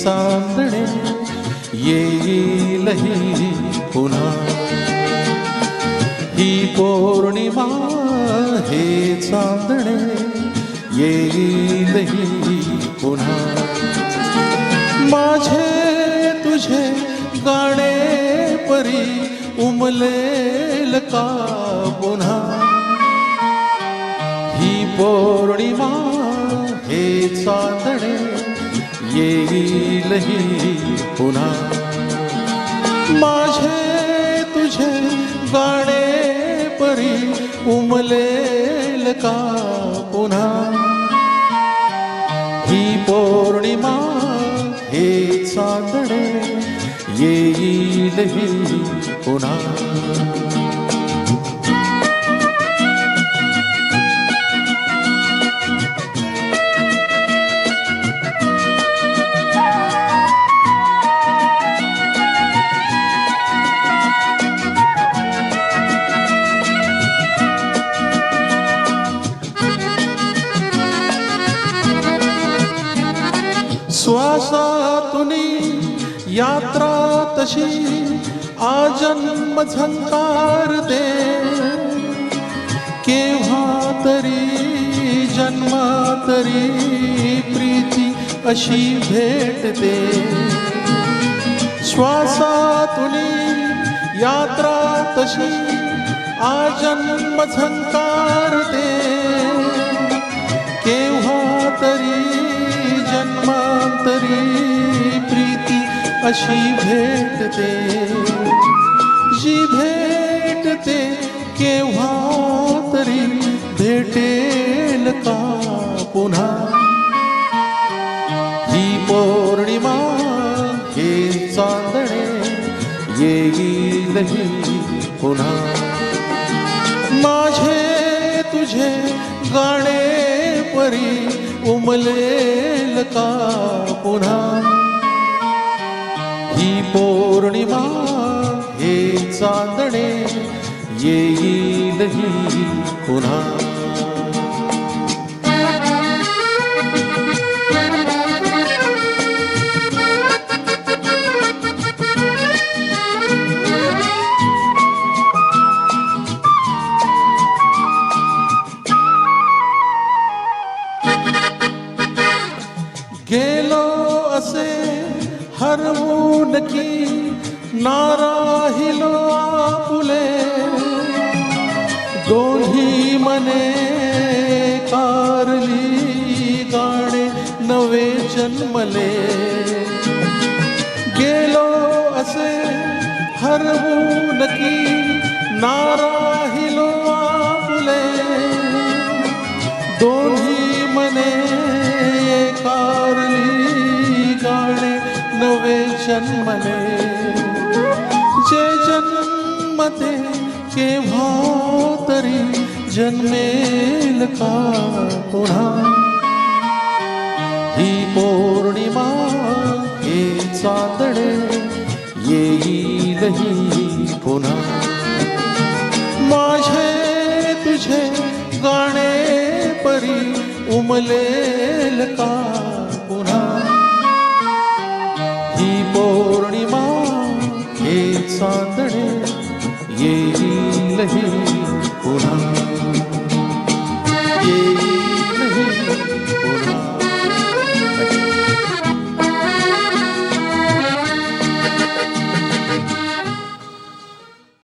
सांदणे येईलही पुन्हा. ही पौर्णिमा हे चांदणे येईलही पुन्हा. माझे तुझे गाणे परी उमलेल का पुन्हा. ही पौर्णिमा हे चांदणे येईलही पुन्हा. माझे तुझे गाणे परी उमलेल का पुन्हा? ही पौर्णिमा हे चांदणे येईलही पुन्हा. श्वासातून यात्रा तशी आजन्म झंकार दे. केव्हा तरी जन्मा तरी प्रीती अशी भेट दे. श्वासातुनी यात्रा तशी आजन्म झंकार दे. केव्हा तरी जन्मांतरी प्रीती अशी भेटते. जी भेटते केव्हा तरी भेटेल का पुन्हा? ही पौर्णिमा हे चांदणे येईल पुन्हा. माझे तुझे गाणे तरी उमलेल का पुन्हा. ही पौर्णिमा हे चांदणे येईल ही पुन्हा. गेलो असे हरवून की नाराहिलो आपुले। दोन्ही मने कारली गाणे नवे जन्मले। गेलो असे हरवून की नाराहिलो जन्मले जे जन्मते केव्हा तरी जन्मेल का पुन्हा? ही पौर्णिमा हे चांदणे येईल ही पुन्हा. माझे तुझे गाणे परी उमलेल का पौर्णिमा हे चांदणे येईल ही